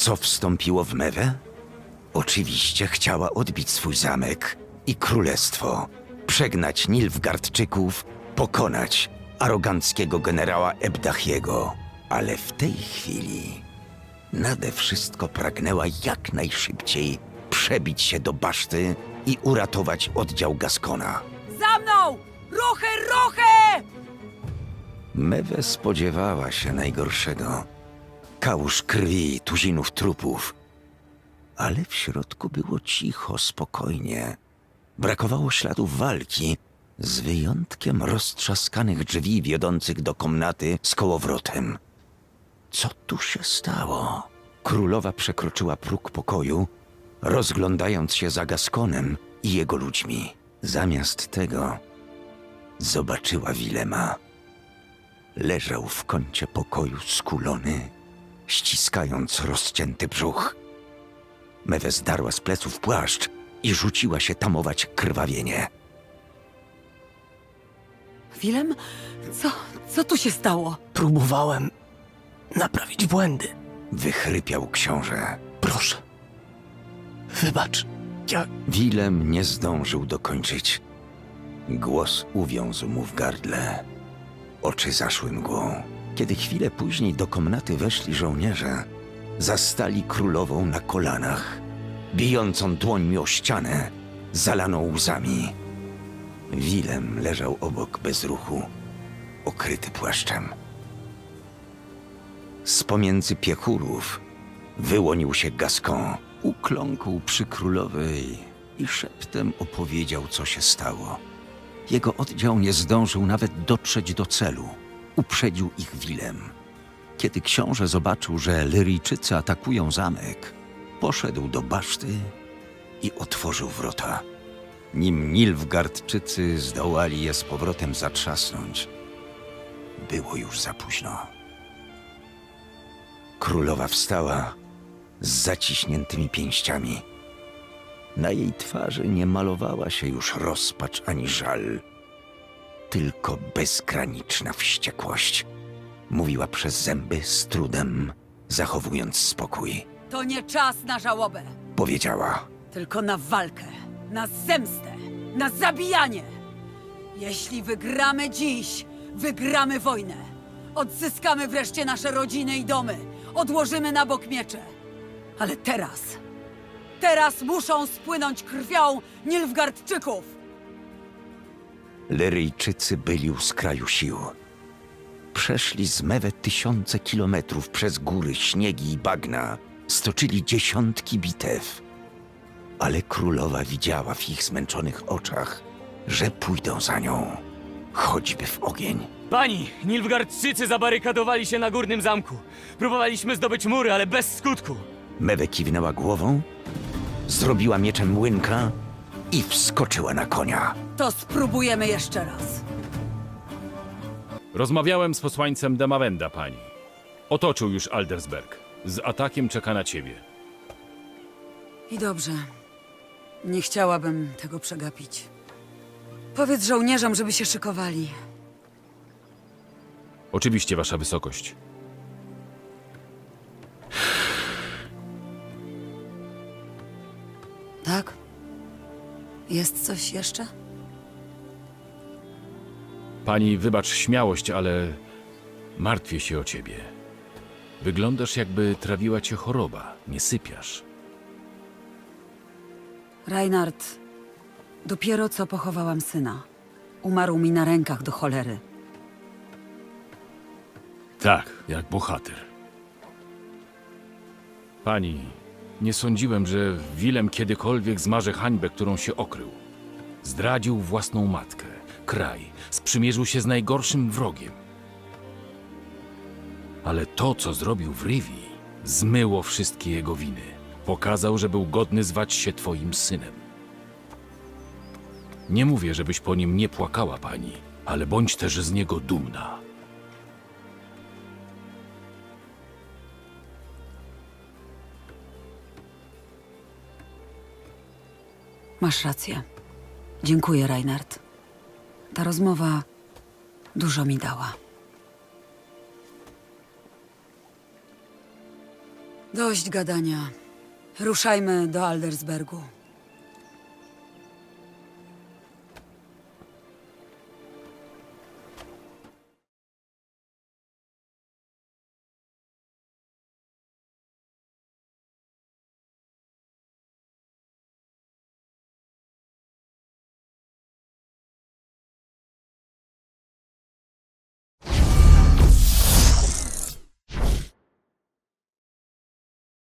Co wstąpiło w Mewę? Oczywiście chciała odbić swój zamek i królestwo, przegnać Nilfgardczyków, pokonać aroganckiego generała Ebdachiego. Ale w tej chwili nade wszystko pragnęła jak najszybciej przebić się do baszty i uratować oddział Gaskona. Za mną! Ruchy, ruchy! Mewe spodziewała się najgorszego. Kałuż krwi i tuzinów trupów. Ale w środku było cicho, spokojnie. Brakowało śladów walki, z wyjątkiem roztrzaskanych drzwi wiodących do komnaty z kołowrotem. Co tu się stało? Królowa przekroczyła próg pokoju, rozglądając się za Gaskonem i jego ludźmi. Zamiast tego zobaczyła Wilema. Leżał w kącie pokoju skulony, ściskając rozcięty brzuch. Mewe zdarła z pleców płaszcz i rzuciła się tamować krwawienie. Willem, co, co tu się stało? Próbowałem naprawić błędy. Wychrypiał książę. Proszę. Wybacz. Ja Wilem nie zdążył dokończyć. Głos uwiązł mu w gardle. Oczy zaszły mgłą. Kiedy chwilę później do komnaty weszli żołnierze, zastali królową na kolanach, bijącą dłońmi o ścianę, zalaną łzami. Wilem leżał obok bez ruchu, okryty płaszczem. Z pomiędzy piechurów wyłonił się Gascon. Ukląkł przy królowej i szeptem opowiedział, co się stało. Jego oddział nie zdążył nawet dotrzeć do celu. Uprzedził ich Wilem. Kiedy książę zobaczył, że Lyrijczycy atakują zamek, poszedł do baszty i otworzył wrota. Nim Nilfgardczycy zdołali je z powrotem zatrzasnąć, było już za późno. Królowa wstała z zaciśniętymi pięściami. Na jej twarzy nie malowała się już rozpacz ani żal, tylko bezgraniczna wściekłość. Mówiła przez zęby z trudem, zachowując spokój. To nie czas na żałobę, Powiedziała: tylko na walkę, na zemstę, na zabijanie. Jeśli wygramy dziś, wygramy wojnę. Odzyskamy wreszcie nasze rodziny i domy. Odłożymy na bok miecze. Ale teraz, teraz muszą spłynąć krwią Nilfgardczyków. Lyryjczycy byli u skraju sił. Przeszli z Mewę tysiące kilometrów przez góry, śniegi i bagna. Stoczyli dziesiątki bitew. Ale królowa widziała w ich zmęczonych oczach, że pójdą za nią, choćby w ogień. Pani, Nilfgaardczycy zabarykadowali się na górnym zamku. Próbowaliśmy zdobyć mury, ale bez skutku. Mewe kiwnęła głową, zrobiła mieczem łynka i wskoczyła na konia. To spróbujemy jeszcze raz. Rozmawiałem z posłańcem Demawenda, pani. Otoczył już Aldersberg. Z atakiem czeka na ciebie. I dobrze. Nie chciałabym tego przegapić. Powiedz żołnierzom, żeby się szykowali. Oczywiście, wasza wysokość. Tak? Jest coś jeszcze? Pani, wybacz śmiałość, ale martwię się o ciebie. Wyglądasz, jakby trawiła cię choroba. Nie sypiasz. Reinhard, dopiero co pochowałam syna. Umarł mi na rękach do cholery. Tak, jak bohater. Pani, nie sądziłem, że Wilem kiedykolwiek zmaże hańbę, którą się okrył. Zdradził własną matkę, kraj, sprzymierzył się z najgorszym wrogiem. Ale to, co zrobił w Rivi, zmyło wszystkie jego winy. Pokazał, że był godny zwać się twoim synem. Nie mówię, żebyś po nim nie płakała, pani, ale bądź też z niego dumna. Masz rację. Dziękuję, Reinhard. Ta rozmowa dużo mi dała. Dość gadania. Ruszajmy do Aldersbergu.